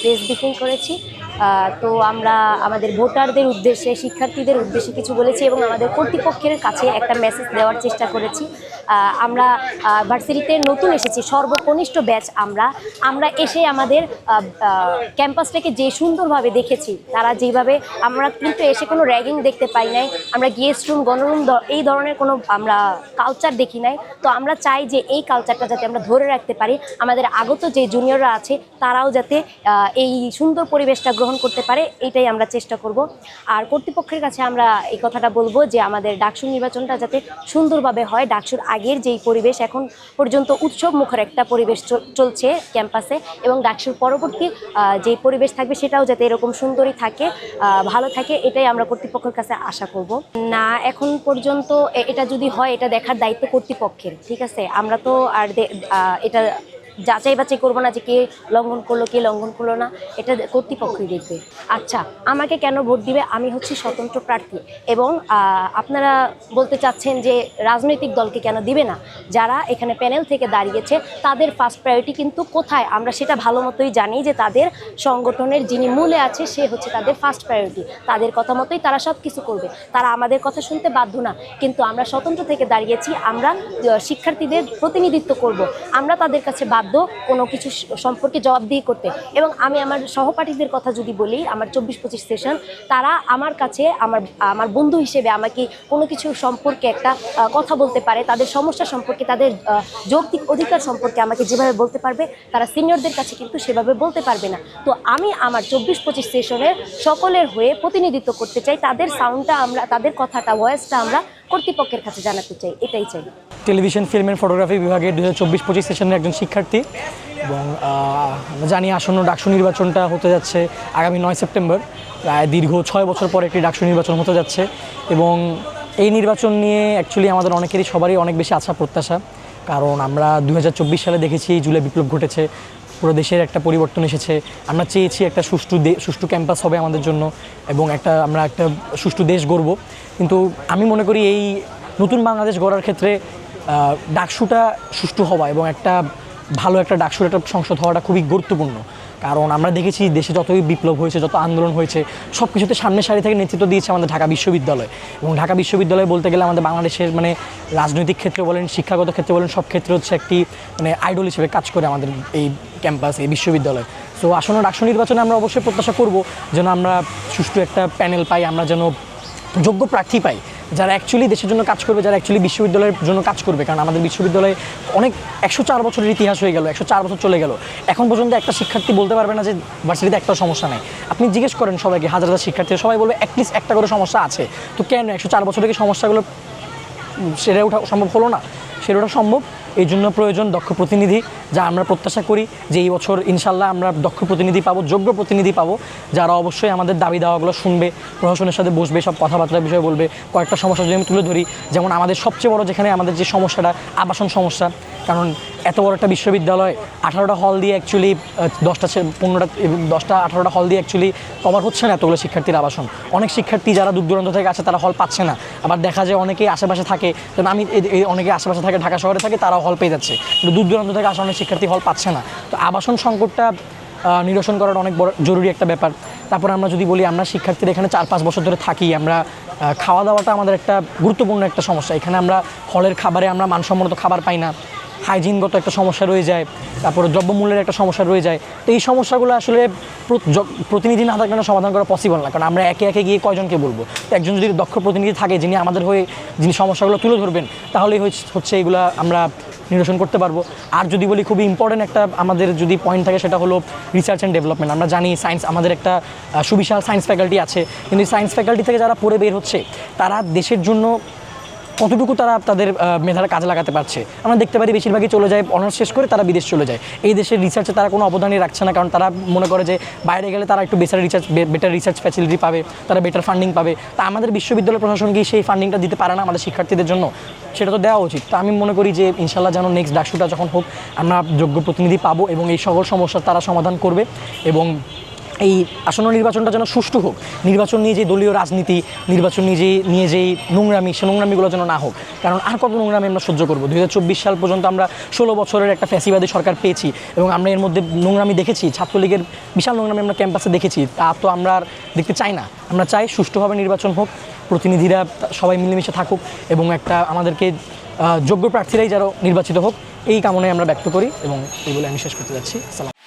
Press briefing করেছি। তো আমরা আমাদের ভোটারদের উদ্দেশ্যে, শিক্ষার্থীদের উদ্দেশ্যে কিছু বলেছি এবং আমাদের কর্তৃপক্ষের কাছে একটা মেসেজ দেওয়ার চেষ্টা করেছি। আমরা ভার্সিটিতে নতুন এসেছি, সর্বকনিষ্ঠ ব্যাচ আমরা। আমরা এসে আমাদের ক্যাম্পাসটাকে যে সুন্দরভাবে দেখেছি, তারা যেভাবে, আমরা কিন্তু এসে কোনো র্যাগিং দেখতে পাই নাই, আমরা গেস্ট রুম, গণরুম এই ধরনের কোনো আমরা কালচার দেখি নাই। তো আমরা চাই যে এই কালচারটা যাতে আমরা ধরে রাখতে পারি, আমাদের আগত যে জুনিয়ররা আছে, তারাও যাতে এই সুন্দর পরিবেশটা গ্রহণ করতে পারে, এটাই আমরা চেষ্টা করব। আর কর্তৃপক্ষের কাছে আমরা এই কথাটা বলব যে আমাদের ডাকসু নির্বাচনটা যাতে সুন্দরভাবে হয়, ডাকসুর আগের যেই পরিবেশ এখন পর্যন্ত উৎসব মুখর একটা পরিবেশ চলছে ক্যাম্পাসে এবং ডাকসুর পরবর্তী আহ, যে পরিবেশ থাকবে সেটাও যাতে এরকম সুন্দরই থাকে ভালো থাকে এটাই আমরা কর্তৃপক্ষের কাছে আশা করব। না এখন পর্যন্ত এটা যদি হয় এটা দেখার দায়িত্ব কর্তৃপক্ষের ঠিক আছে? আমরা তো আর এটা যাচাই বাছাই করব না যে কে লঙ্ঘন করল, কে লঙ্ঘন করল না, এটা কর্তৃপক্ষই দেখবে। আচ্ছা আমাকে কেন ভোট দিবে? আমি হচ্ছি স্বতন্ত্র প্রার্থী এবং আপনারা বলতে চাচ্ছেন যে রাজনৈতিক দলকে কেন দিবে না? যারা এখানে প্যানেল থেকে দাঁড়িয়েছে, তাদের ফার্স্ট প্রায়োরিটি কিন্তু কোথায়? আমরা সেটা ভালো মতোই জানি যে তাদের সংগঠনের যিনি মূলে আছে, সে হচ্ছে তাদের ফার্স্ট প্রায়োরিটি তাদের কথা মতোই তারা সব কিছু করবে। তারা আমাদের কথা শুনতে বাধ্য না। কিন্তু আমরা স্বতন্ত্র থেকে দাঁড়িয়েছি, আমরা শিক্ষার্থীদের প্রতিনিধিত্ব করব। আমরা তাদের কাছে বাধ্য কোনো কিছু সম্পর্কে জবাবদিহি করতে। এবং আমি আমার সহপাঠীদের কথা যদি বলি, আমার চব্বিশ পঁচিশ সেশন তারা আমার কাছে আমার আমার বন্ধু হিসেবে আমাকে কোনো কিছু সম্পর্কে একটা কথা বলতে পারে, তাদের সমস্যা সম্পর্কে, তাদের যৌক্তিক অধিকার সম্পর্কে আমাকে যেভাবে বলতে পারবে, তারা সিনিয়রদের কাছে কিন্তু সেভাবে বলতে পারবে না। তো আমি আমার চব্বিশ পঁচিশ সেশনের সকলের হয়ে প্রতিনিধিত্ব করতে চাই, তাদের সাউন্ডটা আমরা, তাদের কথাটা ভয়েসটা আমরা কর্তৃপক্ষের কাছে জানাতে চাই, এটাই চাই। টেলিভিশন ফিল্ম অ্যান্ড ফটোগ্রাফি বিভাগে দু হাজার চব্বিশ পঁচিশ সেশনের একজন শিক্ষার্থী। এবং জানি আসন্ন ডাকসু নির্বাচনটা হতে যাচ্ছে আগামী নয় সেপ্টেম্বর। প্রায় দীর্ঘ ছয় বছর পর একটি ডাকসু নির্বাচন হতে যাচ্ছে। এবং এই নির্বাচন নিয়ে অ্যাকচুয়ালি আমাদের অনেকেরই সবারই অনেক বেশি আশা, প্রত্যাশা। কারণ আমরা দু হাজার চব্বিশ সালে দেখেছি জুলাই বিপ্লব ঘটেছে, পুরো দেশের একটা পরিবর্তন এসেছে। আমরা চেয়েছি একটা সুষ্ঠু সুষ্ঠু ক্যাম্পাস হবে আমাদের জন্য এবং একটা, আমরা একটা সুষ্ঠু দেশ গড়ব। কিন্তু আমি মনে করি এই নতুন বাংলাদেশ গড়ার ক্ষেত্রে ডাকসুটা সুষ্ঠু হওয়া এবং একটা ভালো একটা ডাকসুর একটা সংসদ হওয়াটা খুবই গুরুত্বপূর্ণ। কারণ আমরা দেখেছি দেশে যতই বিপ্লব হয়েছে, যত আন্দোলন হয়েছে সব কিছুতে সামনের সারি থেকে নেতৃত্ব দিয়েছে আমাদের ঢাকা বিশ্ববিদ্যালয়। এবং ঢাকা বিশ্ববিদ্যালয় বলতে গেলে আমাদের বাংলাদেশের মানে রাজনৈতিক ক্ষেত্রে বলেন, শিক্ষাগত ক্ষেত্রে বলেন, সব ক্ষেত্রে হচ্ছে একটি মানে আইডল হিসেবে কাজ করে আমাদের এই ক্যাম্পাস এই বিশ্ববিদ্যালয়। সো আসন্ন ডাকসু নির্বাচনে আমরা অবশ্যই প্রত্যাশা করব যেন আমরা সুষ্ঠু একটা প্যানেল পাই, আমরা যেন যোগ্য প্রার্থী পাই। যারা অ্যাকচুয়ালি দেশের জন্য কাজ করবে, যারা অ্যাকচুয়ালি বিশ্ববিদ্যালয়ের জন্য কাজ করবে, কারণ আমাদের বিশ্ববিদ্যালয়ে অনেক একশো চার বছরের ইতিহাস হয়ে গেল, একশো চার বছর চলে গেল। এখন পর্যন্ত একটা শিক্ষার্থী বলতে পারবে না যে ভার্সিটিতে একটা সমস্যা নেই। আপনি জিজ্ঞেস করেন সবাইকে, হাজার হাজার শিক্ষার্থী সবাই বলবে অ্যাটলিস্ট একটা করে সমস্যা আছে। তো কেন একশো চার বছরের কি সমস্যাগুলো সেরে ওঠা সম্ভব হলো না? সেরে ওঠা সম্ভব এই জন্য প্রয়োজন দক্ষ প্রতিনিধি যা আমরা প্রত্যাশা করি যে এই বছর ইনশাল্লাহ আমরা দক্ষ প্রতিনিধি পাবো, যোগ্য প্রতিনিধি পাবো, যারা অবশ্যই আমাদের দাবি দাওয়াগুলো শুনবে, প্রশাসনের সাথে বসবে, সব কথাবার্তার বিষয়ে বলবে, কয়েকটা সমস্যা যদি আমি তুলে ধরি, যেমন আমাদের সবচেয়ে বড় যেখানে আমাদের যে সমস্যাটা, আবাসন সমস্যা, কারণ এত বড় একটা বিশ্ববিদ্যালয়, আঠারোটা হল দিয়ে অ্যাকচুয়ালি দশটা পনেরোটা দশটা, আঠারোটা হল দিয়ে অ্যাকচুয়ালি কভার হচ্ছে না এতগুলো শিক্ষার্থীর আবাসন। অনেক শিক্ষার্থী যারা দূর দূরান্ত থেকে আছে তারা হল পাচ্ছে না। আবার দেখা যায় অনেকেই আশেপাশে থাকে, যেমন আমি অনেকে আশেপাশে থাকে, ঢাকা শহরে থাকে, তারাও হল পেয়ে যাচ্ছে। কিন্তু দূর দূরান্ত থেকে আসা অনেক শিক্ষার্থী হল পাচ্ছে না। তো আবাসন সংকটটা নিরসন করাটা অনেক বড়, জরুরি একটা ব্যাপার। তারপর আমরা যদি বলি, আমরা শিক্ষার্থীরা এখানে চার, পাঁচ বছর ধরে থাকি। আমরা খাওয়া দাওয়াটা আমাদের একটা গুরুত্বপূর্ণ একটা সমস্যা। এখানে আমরা হলের খাবারে আমরা মানসম্মত খাবার পাই না। হাইজিনগত একটা সমস্যা রয়ে যায়, তারপরে দ্রব্যমূল্যের একটা সমস্যা রয়ে যায়। তো এই সমস্যাগুলো আসলে প্রতিনিধি না থাকলে সমাধান করা পসিবল না, কারণ আমরা একে একে গিয়ে কয়জনকে বলব? একজন যদি দক্ষ প্রতিনিধি থাকে, যিনি আমাদের হয়ে যিনি সমস্যাগুলো তুলে ধরবেন, তাহলেই হচ্ছে- হচ্ছে এগুলো আমরা নিরসন করতে পারব। আর যদি বলি খুবই ইম্পর্টেন্ট একটা আমাদের যদি পয়েন্ট থাকে, সেটা হলো রিসার্চ অ্যান্ড ডেভেলপমেন্ট আমরা জানি সায়েন্স আমাদের একটা সুবিশাল সায়েন্স ফ্যাকাল্টি আছে। কিন্তু সায়েন্স ফ্যাকাল্টি থেকে যারা পড়ে বের হচ্ছে, তারা দেশের জন্য কতটুকু তারা তাদের মেধার কাজে লাগাতে পারছে। আমরা দেখতে পারি বেশিরভাগই চলে যায়, অনার্স শেষ করে তারা বিদেশ চলে যায়। এই দেশের রিসার্চে তারা কোনো অবদানই রাখছে না, কারণ তারা মনে করে যে বাইরে গেলে তারা একটু better research better research facility পাবে, তারা বেটার ফান্ডিং পাবে। তা আমাদের বিশ্ববিদ্যালয় প্রশাসন কি সেই ফান্ডিংটা দিতে পারে না আমাদের শিক্ষার্থীদের জন্য? সেটা তো দেওয়া উচিত। তো আমি মনে করি যে ইনশাল্লাহ যেন নেক্সট ডাকসুটা যখন হোক, আমরা যোগ্য প্রতিনিধি পাবো এবং এই সকল সমস্যার তারা সমাধান করবে এবং এই আসন্ন নির্বাচনটা যেন সুষ্ঠু হোক। নির্বাচন নিয়ে যে দলীয় রাজনীতি, নির্বাচন নিয়ে যে, নিয়ে যেই নোংরামি, সে নোংরামিগুলো যেন না হোক। কারণ আর কত নোংরামি আমরা সহ্য করব? দু হাজার চব্বিশ সাল পর্যন্ত আমরা ষোলো বছরের একটা ফ্যাসিবাদী সরকার পেয়েছি এবং আমরা এর মধ্যে নোংরামি দেখেছি। ছাত্রলীগের বিশাল নোংরামি আমরা ক্যাম্পাসে দেখেছি। তা তো আমরা আর দেখতে চাই না। আমরা চাই সুষ্ঠুভাবে নির্বাচন হোক, প্রতিনিধিরা সবাই মিলেমিশে থাকুক এবং একটা আমাদেরকে যোগ্য প্রার্থীরাই যেন নির্বাচিত হোক। এই কামনায় আমরা ব্যক্ত করি এবং এই বলে আমি শেষ করতে যাচ্ছি। সালাম।